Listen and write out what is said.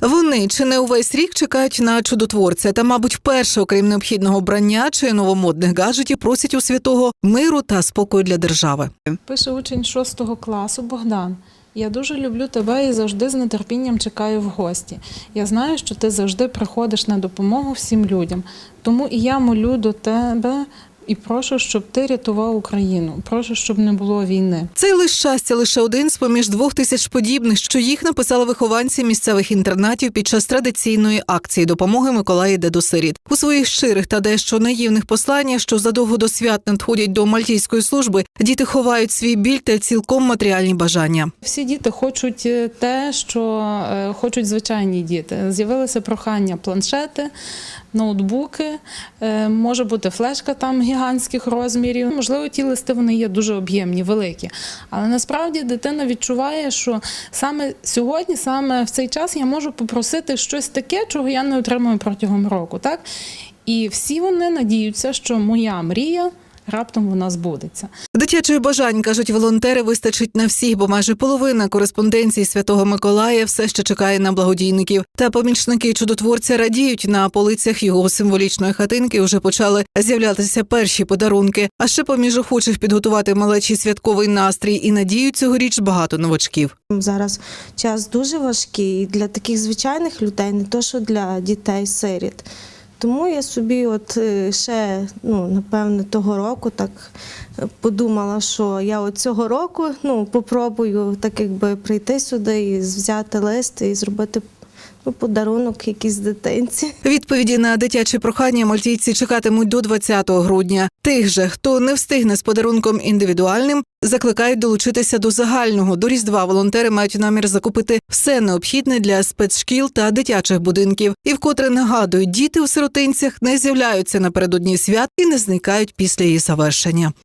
Вони чи не увесь рік чекають на чудотворця, та, мабуть, вперше, окрім необхідного вбрання чи новомодних гаджетів, просять у святого миру та спокою для держави. Пише учень 6 класу Богдан. Я дуже люблю тебе і завжди з нетерпінням чекаю в гості. Я знаю, що ти завжди приходиш на допомогу всім людям. Тому і я молю до тебе і прошу, щоб ти рятував Україну. Прошу, щоб не було війни. Цей лист щастя лише один з поміж двох тисяч подібних, що їх написали вихованці місцевих інтернатів під час традиційної акції допомоги Миколаї до. У своїх щирих та дещо наївних посланнях, що задовго до свят надходять до мальтійської служби, діти ховають свій біль та цілком матеріальні бажання. Всі діти хочуть е, те, що е, хочуть звичайні діти. З'явилося прохання планшети, ноутбуки, е, може бути флешка там гігантських розмірів. Можливо, ті листи вони є дуже об'ємні, великі. Але насправді дитина відчуває, що саме сьогодні, саме в цей час я можу попросити щось таке, чого я не отримую протягом року. Так? І всі вони надіються, що моя мрія раптом вона збудеться. Дитячих бажань кажуть волонтери, вистачить на всіх, бо майже половина кореспонденції Святого Миколая все ще чекає на благодійників. Та помічники чудотворця радіють на полицях його символічної хатинки. Вже почали з'являтися перші подарунки. А ще поміж охочих підготувати малечий святковий настрій і надіють цьогоріч багато новачків. Зараз час дуже важкий для таких звичайних людей, не то що для дітей-сиріт. Тому я собі, от е, ще, ну, напевне, того року так е, подумала, що я от цього року ну, попробую так якби прийти сюди і взяти лист і зробити подарунок якійсь дитинці. Відповіді на дитячі прохання мальтійці чекатимуть до 20 грудня. Тих же, хто не встигне з подарунком індивідуальним, закликають долучитися до загального. До Різдва волонтери мають намір закупити все необхідне для спецшкіл та дитячих будинків. І вкотре нагадують, діти у сиротинцях не з'являються напередодні свят і не зникають після її завершення.